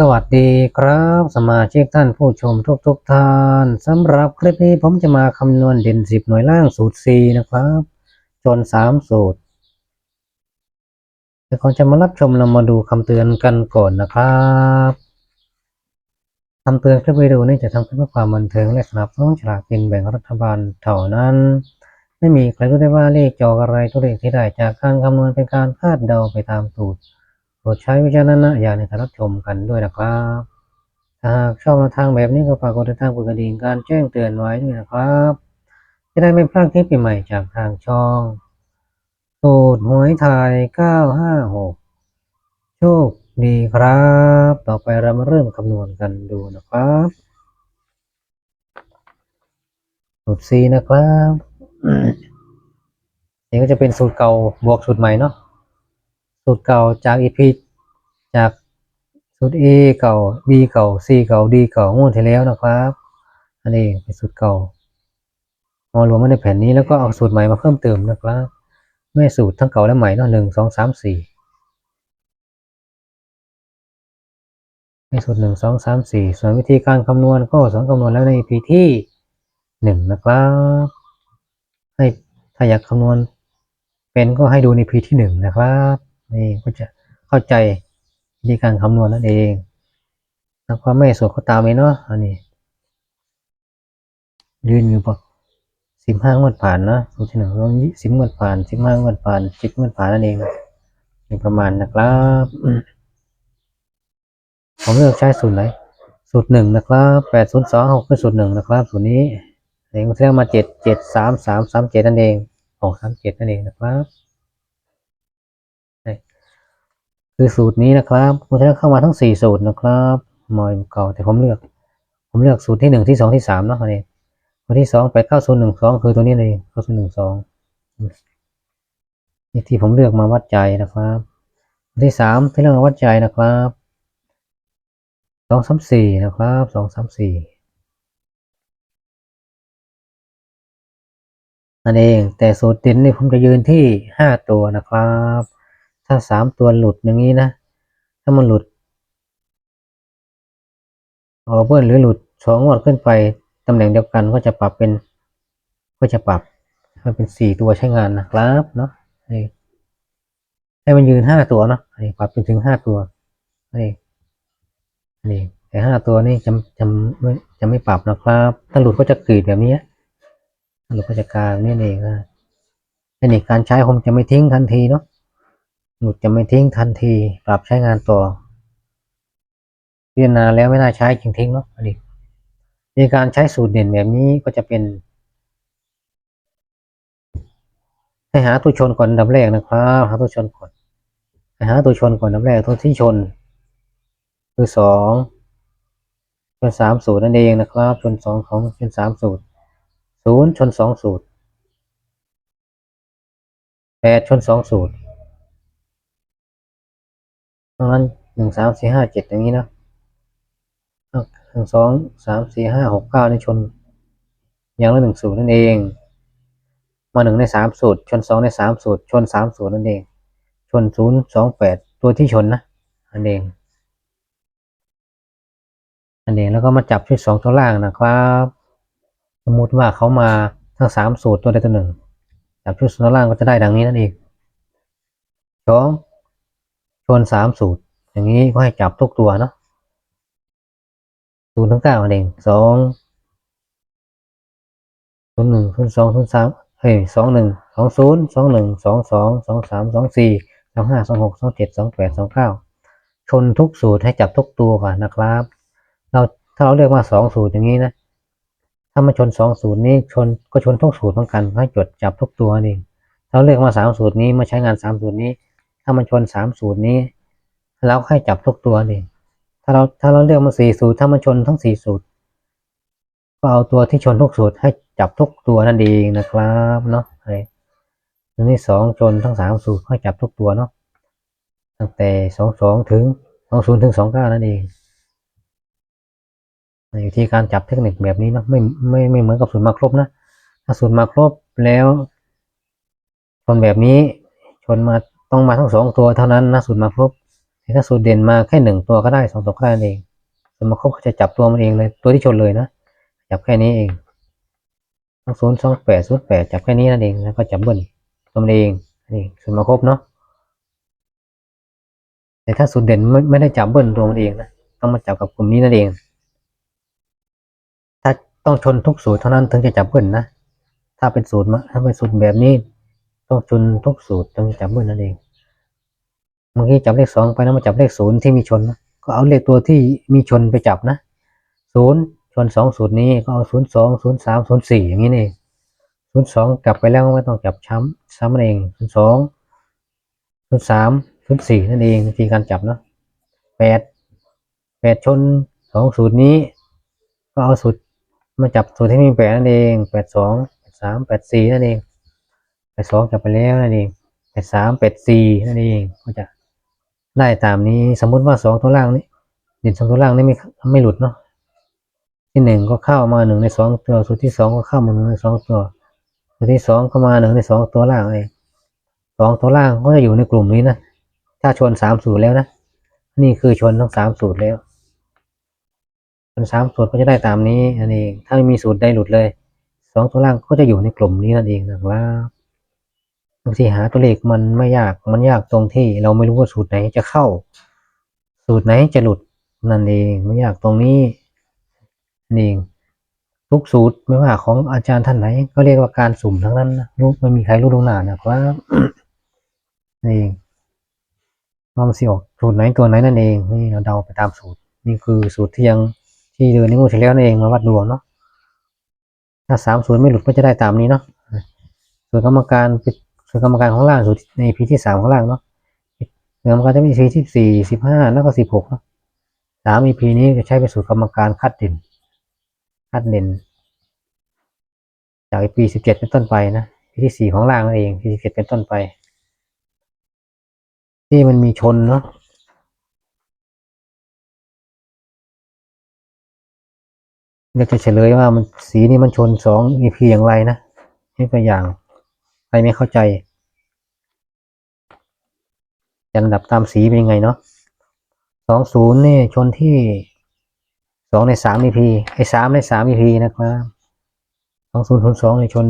สวัสดีครับ สมาชิกท่านผู้ชมทุกทุกๆท่านสำหรับคลิปนี้ผมจะมาคำนวณเด่นสิบหน่วยล่างสูตร C นะครับ จนสามสูตรเดี๋ยวก่อนจะมารับชมเรามาดูคำเตือนกันก่อนนะครับคำเตือนคลิปวิดีโอนี้จะทำเพื่อความบันเทิงและสนับสนุนฉลากกินแบ่งรัฐบาลเท่านั้น ไม่มีใครรู้ได้ว่าเลขจอกอะไรตัวเลขที่ได้จากการคำนวณเป็นการคาดเดาไปตามสูตร ปรดใช้วิจารณญาณในการรับชมกันด้วยนะครับถ้าหากชอบทางแบบนี้ก็ฝากกดติดตามกดกระดิ่งการแจ้งเตือนไว้ด้วยนะครับ จะได้ไม่พลาดคลิปใหม่ๆจากทางช่องสูตรหวยไทย 956 โชคดีครับ ต่อไปเรามาเริ่มคำนวณกันดูนะครับสูตร C นะครับ นี่ก็จะเป็นสูตรเก่าบวกสูตรใหม่เนาะ สูตรเก่าจาก EP จากสูตร A เก่า B เก่า C เก่า D เก่างวดที่แล้วนะครับ อันนี้เป็นสูตรเก่ามารวมไว้ในแผ่นนี้แล้วก็เอาสูตรใหม่มาเพิ่มเติมนะครับไม่สูตรทั้งเก่าและใหม่เนาะหนึ่งสองสามสี่ไม่สูตรหนึ่งสองสามสี่ส่วนวิธีการคำนวณก็สอนคำนวณแล้วใน EP ที่หนึ่งนะครับ ให้ถ้าอยากคำนวณเป็นก็ให้ดูใน EP ที่หนึ่งนะครับ นี่ก็จะเข้าใจวิธีการคำนวณนั่นเองแล้วก็ไม่สูตรก็ตามไปเนาะอันนี้ ยืนอยู่ปะสิบห้างวดผ่านนะสูตรที่หนึ่งเราสิบงวดผ่านสิบห้างวดผ่านสิบงวดผ่านนั่นเองมีประมาณนะครับผมเลือกใช้สูตรไหนสูตรหนึ่งนะครับแปดศูนย์สองหกเป็นสูตรหนึ่งนะครับสูตรนี้เองเรียกมาเจ็ดเจ็ดสามสามสามเจ็ดนั่นเองหกสามเจ็ดนั่นเองนะครับนี่ คือสูตรนี้นะครับคุณจะเข้ามาทั้งสี่สูตรนะครับมอยเก่าแต่ผมเลือก ผมเลือกสูตรที่หนึ่งที่สองที่สามเนาะอันนี้ตัวที่สองไปเข้าศูนย์หนึ่งสองคือตัวนี้เองเข้าศูนย์หนึ่งสองนี่ที่ผมเลือกมาวัดใจนะครับตัวที่สามที่เลือกมาวัดใจนะครับสองสามสี่นะครับสองสามสี่นั่นเองแต่สูตรเด่นนี่ผมจะยืนที่ห้าตัวนะครับ ถ้าสามตัวหลุดอย่างนี้นะ ถ้ามันหลุดออเบิ้ลหรือหลุดสองงวดขึ้นไปตำแหน่งเดียวกันก็จะปรับเป็น ก็จะปรับให้เป็นสี่ตัวใช้งานนะครับเนาะให้มันยืนห้าตัวเนาะนี่ปรับเป็นถึงห้าตัวนี่นี่แต่ห้าตัวนี่จะจะไม่จะไม่ปรับนะครับ ถ้าหลุดก็จะกรีดแบบนี้หลุดก็จะกลางนี่เองนะนิคการใช้ผมจะไม่ทิ้งทันทีเนาะ หลุดจะไม่ทิ้งทันที ปรับใช้งานต่อ พิจารณาแล้วไม่น่าใช้จึงทิ้งเนาะอันนี้ในการใช้สูตรเด่นแบบนี้ก็จะเป็น ให้หาตัวชนก่อนดับแรกนะครับหาตัวชนก่อนให้หาตัวชนก่อนอันดับแรกตัวที่ชน คือสองชนสามสูตรนั่นเองนะครับ ชนสองของชนสามสูตรศูนย์ชนสองสูตรแปดชนสองสูตร ตรงนั้นหนึ่งสามสี่ห้าเจ็ดอย่างนี้นะหนึ่งสองสามสี่ห้าหกเก้าในชน อย่างละหนึ่งสูตรนั่นเอง มาหนึ่งในสามสูตร ชนสองในสามสูตร ชนสามสูตรนั่นเอง ชนศูนย์สองแปดตัวที่ชนนะอันเองอันเองแล้วก็มาจับที่สองตัวล่างนะครับสมมติว่าเขามาทั้งสามสูตรตัวใดตัวหนึ่งจับชุดตัวล่างก็จะได้ดังนี้นั่นเองสอง ชนสามสูตร อย่างนี้ก็ให้จับทุกตัวเนาะศูนย์ถึงเก้าอันเองสองศูนย์หนึ่งศูนย์สองศูนย์สามเฮ้ยสองหนึ่งสองศูนย์สองหนึ่งสองสองสองสามสองสี่สองห้าสองหกสองเจ็ดสองแปดสองเก้าชนทุกสูตรให้จับทุกตัวก่อนนะครับ เราถ้าเราเลือกมาสองสูตรอย่างนี้นะ ถ้ามาชนสองสูตรนี้ชนก็ชนทุกสูตรเหมือนกันให้จดจับทุกตัวนั่เองถ้าเราเลือกมาสามสูตรนี้มาใช้งานสามสูตรนี้ ถ้ามันชนสามสูตรนี้เราให้จับทุกตัวนั่นเองถ้าเราถ้าเราเลือกมาสี่สูตรถ้ามันชนทั้งสี่สูตรก็เอาตัวที่ชนทุกสูตรให้จับทุกตัวนั่นเองนะครับเนาะไอ้ตัวที่สองชนทั้งสามสูตรให้จับทุกตัวเนาะตั้งแต่สองสองถึงสองศูนย์ถึงสองเก้านั่นเองอยู่ที่การจับเทคนิคแบบนี้เนาะไม่ไม่ไม่เหมือนกับสูตรมาครบนะถ้าสูตรมาครบแล้วชนแบบนี้ชนมา ต้องมาทั้งสองตัวเท่านั้นนะสูตรมาครบแต่ถ้าสูตรเด่นมาแค่หนึ่งตัวก็ได้สองตัวก็ได้เองส่วนมาครบจะจับตัวมันเองเลย ตัวที่ชนเลยนะจับแค่นี้เองสองศูนย์สองแปดศูนย์แปดจับแค่นี้นั่นเองแล้วก็จับเบิ้ลตัวมันเองนี่ส่วนมาครบเนาะแต่ถ้าสูตรเด่นไม่ไม่ได้จับเบิ้ลตัวมันเองนะต้องมาจับกับกลุ่มนี้นั่นเอง ถ้าต้องชนทุกสูตรเท่านั้นถึงจะจับเบิ้ลนะถ้าเป็นสูตรมาถ้าเป็นสูตรแบบนี้ ต้องชนทุกสูตรถึงจับเบิ้ลนั่นเองเมื่อกี้จับเลขสองไปแล้วมาจับเลขศูนย์ที่มีชนนะก็เอาเลขตัวที่มีชนไปจับนะศูนย์ชนสองสูตรนี้ก็เอาศูนย์สองศูนย์สามศูนย์สี่อย่างนี้นี่ศูนย์สองกลับไปแล้วไม่ต้องจับช้ำซ้ำนั่นเองศูนย์สองศูนย์สามศูนย์สี่นั่นเองวิธีการจับเนาะแปดแปดชนสองสูตรนี้ ก็เอาสูตรมาจับสูตรที่มีแปดนั่นเองแปดสองแปดสามแปดสี่นั่นเอง แปดสองจับไปแล้วนั่นเองแปดสามแปดสี่นั่นเองก็จะได้ตามนี้สมมุติว่าสองตัวล่างนี้เด่นสองตัวล่างนี่ไม่ไม่หลุดเนาะที่หนึ่งก็เข้ามาหนึ่งในสองตัวสูตรที่สองก็เข้ามาหนึ่งในสองตัวสูตรที่สองก็มาหนึ่งในสองตัวล่างเองสองตัวล่างก็จะอยู่ในกลุ่มนี้นะถ้าชนสามสูตรแล้วนะนี่คือชนทั้งสามสูตรแล้วชนสามสูตรก็จะได้ตามนี้นั่นเองถ้าไม่มีสูตรใดหลุดเลยสองตัวล่างก็จะอยู่ในกลุ่มนี้นั่นเองนะครับ บางทีหาตัวเลขมันไม่ยาก มันยากตรงที่เราไม่รู้ว่าสูตรไหนจะเข้า สูตรไหนจะหลุดนั่นเองไม่ยากตรงนี้นั่นเองทุกสูตรไม่ว่าของอาจารย์ท่านไหน ก็เรียกว่าการสุ่มทั้งนั้นนะรู้ไม่มีใครรู้ลงหน้านะครับนั่นเองว่ามันสิออกสูตรไหนตัวไหนนั่นเองนี่เราเดาไปตามสูตร นี่คือสูตรที่ยังที่เดือนนี้งวดที่แล้วนั่นเองมาวัดดวงเนาะถ้าสามสูตรไม่หลุดก็จะได้ตามนี้เนาะส่วนกรรมการปิด ส่วนกรรมการของล่างสุดในพีที่สามของล่างเนาะส่วนกรรมการจะมีพีที่สี่สิบห้าแล้วก็สิบหกเนาะสามอีพีนี้จะใช้เป็นสูตรกรรมการคัดเด่น คัดเด่น จากปีสิบเจ็ดเป็นต้นไปนะพีที่สี่ของล่างนั่นเองพีสิบเจ็ดเป็นต้นไป ที่มันมีชนเนาะเดี๋ยวจะเฉลยว่ามันสีนี้มันชนสองอีพีอย่างไรนะนี่ตัวอย่าง รไม่เข้าใจจะลำดับตามสีเป็นยังไงเนาะสองศูนย์นี่ชนที่สองในสาม EP ไอ้สามในสาม EP นะครับสองศูนย์ศูนสองในชน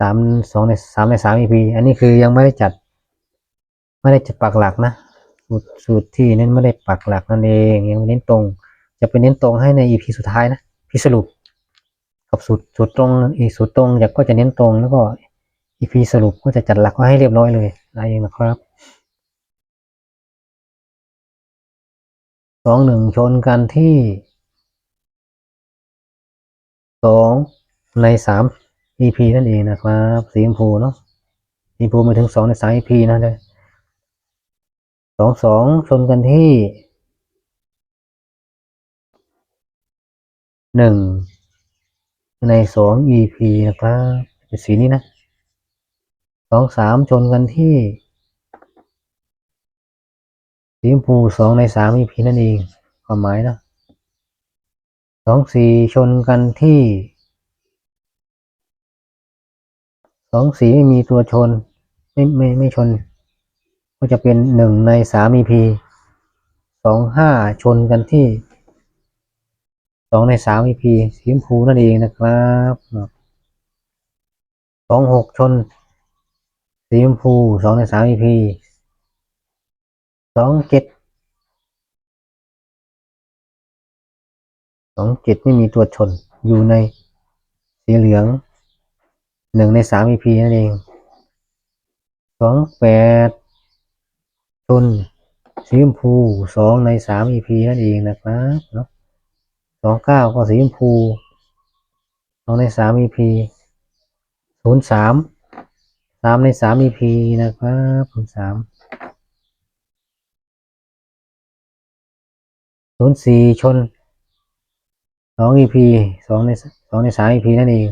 สามสองในสามในสาม EP อันนี้คือยังไม่ได้จัด ไม่ได้จัดปักหลักนะสูตรสูตรที่เน้นไม่ได้ปักหลักนั่นเองยังไม่เน้นตรง จะเป็นเน้นตรงให้ใน EP สุดท้ายนะพี่สรุป กับสูตรสูตรตรงอีกสูตรตรงอยากก็จะเน้นตรงแล้วก็ EP สรุปก็จะจัดหลักไว้ให้เรียบร้อยเลยอะไรเองนะครับสองหนึ่งชนกันที่สองในสาม EP นั่นเองนะครับสีชมพูเนาะสีชมพูมาถึงสองในสาม EP นะเลยสองสองชนกันที่หนึ่ง ในสอง EP นะครับเป็นสีนี้นะสองสามชนกันที่ สีชมพูสองในสาม EP นั่นเองความหมายนะสองสี่ชนกันที่สองสีไม่มีตัวชน ไม่ไม่ไม่ชน ก็จะเป็นหนึ่งในสาม EP สองห้าชนกันที่ สองในสาม EP สีชมพูนั่นเองนะครับสองหกชนสีชมพูสองในสาม EP สองเจ็ดสองเจ็ดไม่มีตัวชนอยู่ในสีเหลืองหนึ่งในสาม EP นั่นเองสองแปดชนสีชมพูสองในสาม EP นั่นเองนะครับเนาะ สองเก้าก็สีชมพูสองในสาม EP ศูนย์สามสามในสาม EP นะครับศูนย์สามศูนย์สี่ชนสอง EP สองในสองในสาม EP นั่นเอง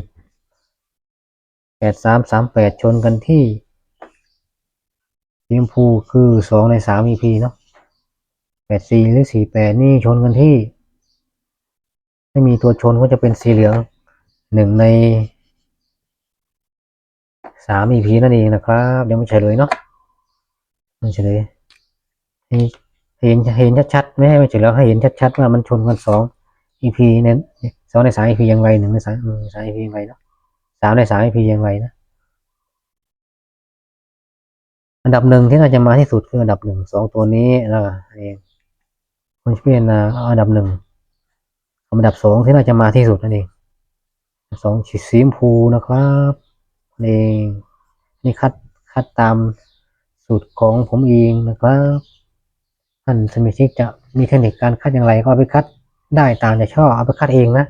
แปดสามสามแปดชนกันที่สีชมพูคือสองในสาม EP เนาะแปดสี่หรือสี่แปดนี่ชนกันที่ ไม่มีตัวชนก็จะเป็นสีเหลืองหนึ่งในสาม EP นั่นเองนะครับเดี๋ยวมาเฉลยเนาะมันเฉลยเห็นเห็นชัดๆไม่ให้ไม่เฉลยให้เห็นชัดๆว่ามันชนกันสอง EP นั้นสองในสาม EP ยังไงหนึ่งในสามสาม EP ยังไงเนาะสามในสาม EP ยังไงนะอันดับหนึ่งที่น่าจะมาที่สุดคืออันดับหนึ่งสองตัวนี้แล้วเองคนพิจารณาอันดับหนึ่ง อันดับสองที่น่าจะมาที่สุดนั่นเองสองสีสีชมพูนะครับนั่นเองนี่คัดคัดตามสูตรของผมเองนะครับท่านสมาชิกจะมีเทคนิคการคัดอย่างไรก็ไปคัดได้ตามใจชอบเอาไปคัดเองนะ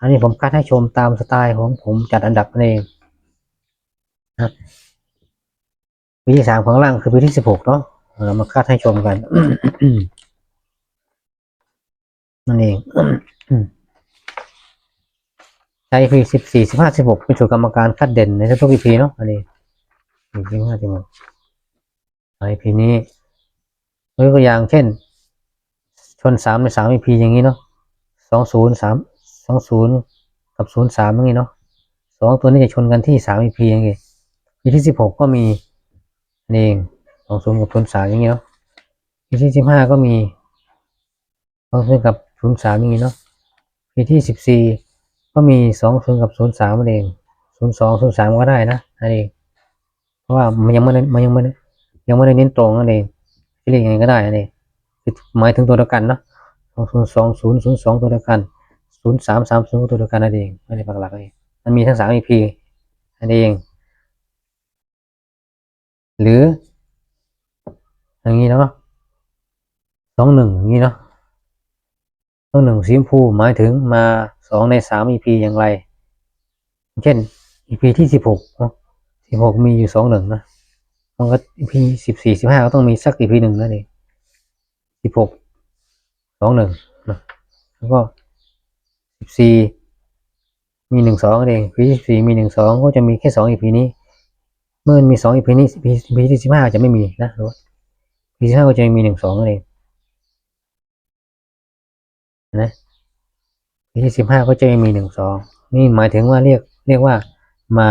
อันนี้ผมคัดให้ชมตามสไตล์ของผมจัดอันดับนั่นเองนะปีที่สามของล่างคือปีที่สิบหกเนาะเรามาคัดให้ชมกันนั่นเอง ใช้พีสิบสี่สิบห้าสิบหกเป็นสูตรกรรมการคัดเด่นในทุกๆ EP เนาะอันนี้หนึ่งสิบห้าสิบหกไอพีนี้ยกตัวอย่างเช่น ชนสามในสาม EP อย่างนี้เนาะสองศูนย์สามสองศูนย์กับศูนย์สามอย่างนี้เนาะสองตัวนี้จะชนกันที่สาม EP อย่างนี้ EP ที่สิบหกก็มีนี่เองสองศูนย์กับศูนย์สามอย่างนี้เนาะ EP ที่สิบห้าก็มีสองศูนย์กับศูนย์สามอย่างนี้เนาะ EP ที่สิบสี่ก็มีสองศูนย์กับศูนย์สามเองศูนย์สองศูนย์สามก็ได้นะนั่นเองเพราะว่ามันยังไม่ได้มันยังไม่ได้ยังไม่ได้เน้นตรงนั่นเองจะเรียกยังไงก็ได้นั่นเองหมายถึงตัวเดียวกันเนาะสองศูนย์สองศูนย์ศูนย์สองตัวเดียวกันศูนย์สามสามศูนย์ตัวเดียวกันนั่นเองไม่ได้ปักหลักเองมันมีทั้งสาม EP นั่นเอง หรือ อย่างนี้เนาะสองหนึ่งอย่างนี้เนาะ สองหนึ่งสีชมพูหมายถึงมาสองในสาม EP อย่างไร เช่น EP ที่สิบหกสิบหกมีอยู่สองหนึ่งนะมันก็ EP สิบสี่สิบห้าก็ต้องมีสัก EP หนึ่งนั่นเองสิบหกสองหนึ่งนะแล้วก็สิบสี่มีหนึ่งสองเอง EP สิบสี่มีหนึ่งสองก็จะมีแค่สอง EP นี้ เมื่อมีสอง EP นี้ EP ที่สิบห้าจะไม่มีนะหรือว่า EP ที่ห้าก็จะมีหนึ่งสองเอง นะปีที่สิบห้าก็จะมีหนึ่งสองนี่หมายถึงว่าเรียกเรียกว่ามา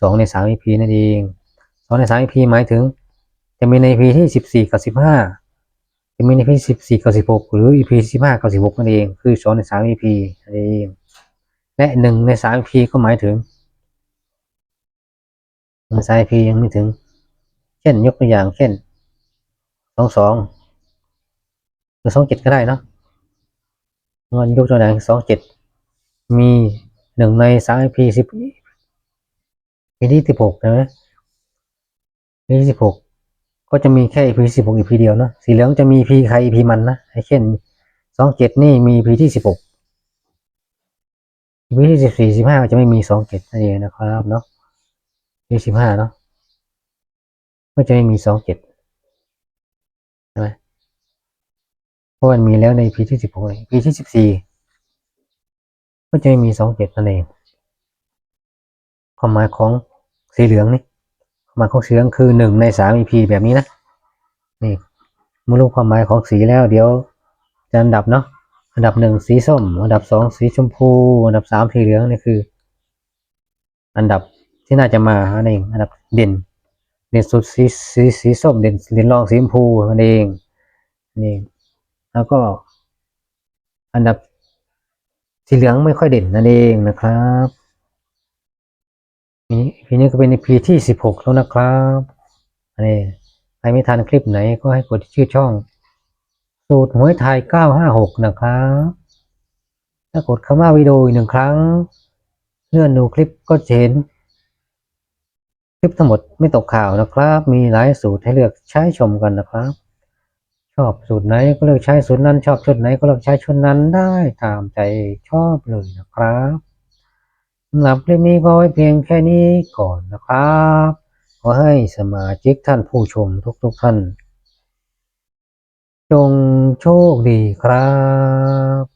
สองในสาม EP นั่นเองสองในสาม EP หมายถึง จะมีใน EP ที่สิบสี่กับสิบห้าจะมีใน EP สิบสี่กับสิบหกหรือ EP สิบห้ากับสิบหกนั่นเอง คือสองในสาม EP นั่นเอง และหนึ่งในสาม EP ก็หมายถึงหนึ่งในสาม EP ยังไม่ถึง เช่นยกตัวอย่างเช่นสองสองหรือสองเจ็ดก็ได้เนาะ เงินยกตัวอย่างสองเจ็ดมีหนึ่งในสามพีสิบพีที่สิบหกใช่ไหมพีที่สิบหกก็จะมีแค่พีสิบหกอีพีเดียวเนาะสีเหลืองจะมีพีใครพีมันนะไอ้เช่นสองเจ็ดนี่มีพีที่สิบหกพีที่สิบสี่สิบห้าจะไม่มีสองเจ็ดนั่นเองนะครับเนาะพีสิบห้าเนาะก็จะไม่มีสองเจ็ดใช่ไหม เพราะมันมีแล้วในพีที่สิบหกพีที่สิบสี่ก็จะมีสองเจ็ดนั่นเองความหมายของสีเหลืองนี่ความหมายของสีเหลืองคือหนึ่งในสาม EP แบบนี้นะนี่เมื่อรู้ความหมายของสีแล้ว เดี๋ยวจะอันดับเนาะอันดับหนึ่งสีส้ม อันดับสองสีชมพู อันดับสามสีเหลืองนี่คือ อันดับที่น่าจะมานั่นเองอันดับเด่นเด่นสุดสีสีสีส้มเด่นเด่นรองสีชมพูนั่นเองนี่ แล้วก็อันดับสีเหลืองไม่ค่อยเด่นนั่นเองนะครับนี่พีนี้ก็เป็นพีที่สิบหกแล้วนะครับอันนี้ใครไม่ทันคลิปไหนก็ให้กดที่ชื่อช่อง สูตรหวยไทยเก้าห้าหกนะครับถ้ากดคำว่าวิดีโออีกหนึ่งครั้งเลื่อนดูคลิปก็จะเห็น คลิปทั้งหมดไม่ตกข่าวนะครับ มีหลายสูตรให้เลือกใช้ชมกันนะครับ ชอบสูตรไหนก็เลือกใช้สูตรนั้น ชอบชุดไหนก็เลือกใช้ชุดนั้นได้ตามใจชอบเลยนะครับสำหรับคลิปนี้ก็ไว้เพียงแค่นี้ก่อนนะครับขอให้สมาชิกท่านผู้ชมทุกๆท่าน จงโชคดีครับ